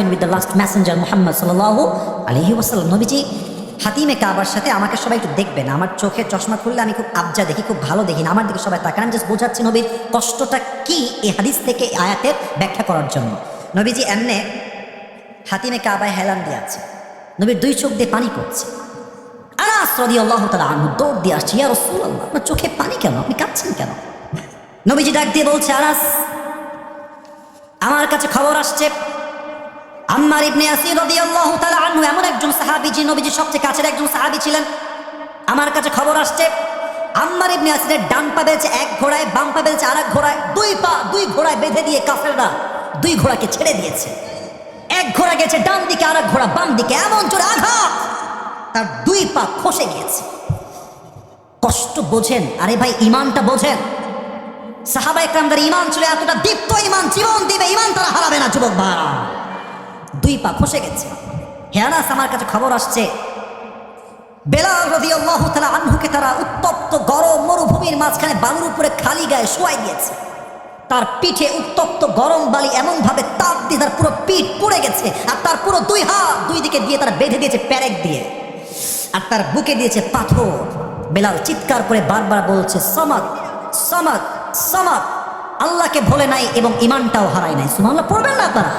happened with the last messenger Muhammad sallallahu alaihi wasallam নবীজি হাতিমে কাবার সাথে আমাকে সবাই একটু দেখবেন। আমার চোখে চশমা খুললে আমি খুব আবজা দেখি, খুব ভালো দেখি না। আমার দিকে সবাই তাকান। আমি জাস্ট বোঝাচ্ছি নবীর কষ্টটা কি এই হাদিস থেকে আয়াতের ব্যাখ্যা করার জন্য। নবীজি এমনে হাতিমে কাবায় হেলান দিয়ে আছে। নবীর দুই চোখ দিয়ে পানি পড়ছে। আনাস রাদিয়াল্লাহু তাআলা আনহু দৌড় দিয়ে আসছে, ইয়া রাসূলুল্লাহ, আপনার চোখে পানি কেন? আপনি কাঁদছেন কেন? নবীজি ডাক দিয়ে বলছে, আনাস, আমার কাছে খবর আসছে আম্মার ইবনে আসির রাদিয়াল্লাহু তাআলা আনহু এমন একজন সাহাবী যে নবীজির সবচেয়ে কাছের একজন সাহাবী ছিলেন। আমার কাছে খবর আসছে, আম্মার ইবনে আসিরের ডান পা বেলছে এক ঘোড়ায়, বাম পা বেলছে আরেক ঘোড়ায়, দুই পা, দুই ঘোড়ায় বেঁধে দিয়ে কাফেররা দুই ঘোড়াকে ছেড়ে দিয়েছে। এক ঘোড়া গেছে ডান দিকে, আরেক ঘোড়া বাম দিকে, এমন জোরে আঘাত! তার দুই পা খসে গিয়েছে। কষ্ট বোঝেন, আরে ভাই ইমানটা বোঝেন। সাহাবা একরামদের ইমান ছিল এতটা দীপ্ত ইমান জীবন দিবে ইমান তারা হারাবে না, যুবক ভাড়া দুই পা খসে গেছে। হেয়ানাস আমার কাছে খবর আসছে, বেলাল রবি আল্লাহ তালা আনহুকে তারা উত্তপ্ত গরম মরুভূমির মাঝখানে বালুর উপরে খালি গায়ে শোয়াই দিয়েছে। তার পিঠে উত্তপ্ত গরম বালি এমনভাবে তাপ দিয়ে তার পুরো পিঠ পুড়ে গেছে, আর তার পুরো দুই হাত দুই দিকে দিয়ে তারা বেঁধে দিয়েছে প্যারেক দিয়ে, আর তার বুকে দিয়েছে পাথর। বেলাল চিৎকার করে বারবার বলছে, সমাদ সমাদ সমাদ, আল্লাহকে ভোলে নাই এবং ইমানটাও হারায় নাই। সুমাল্লাহ পড়বেন না আপনারা।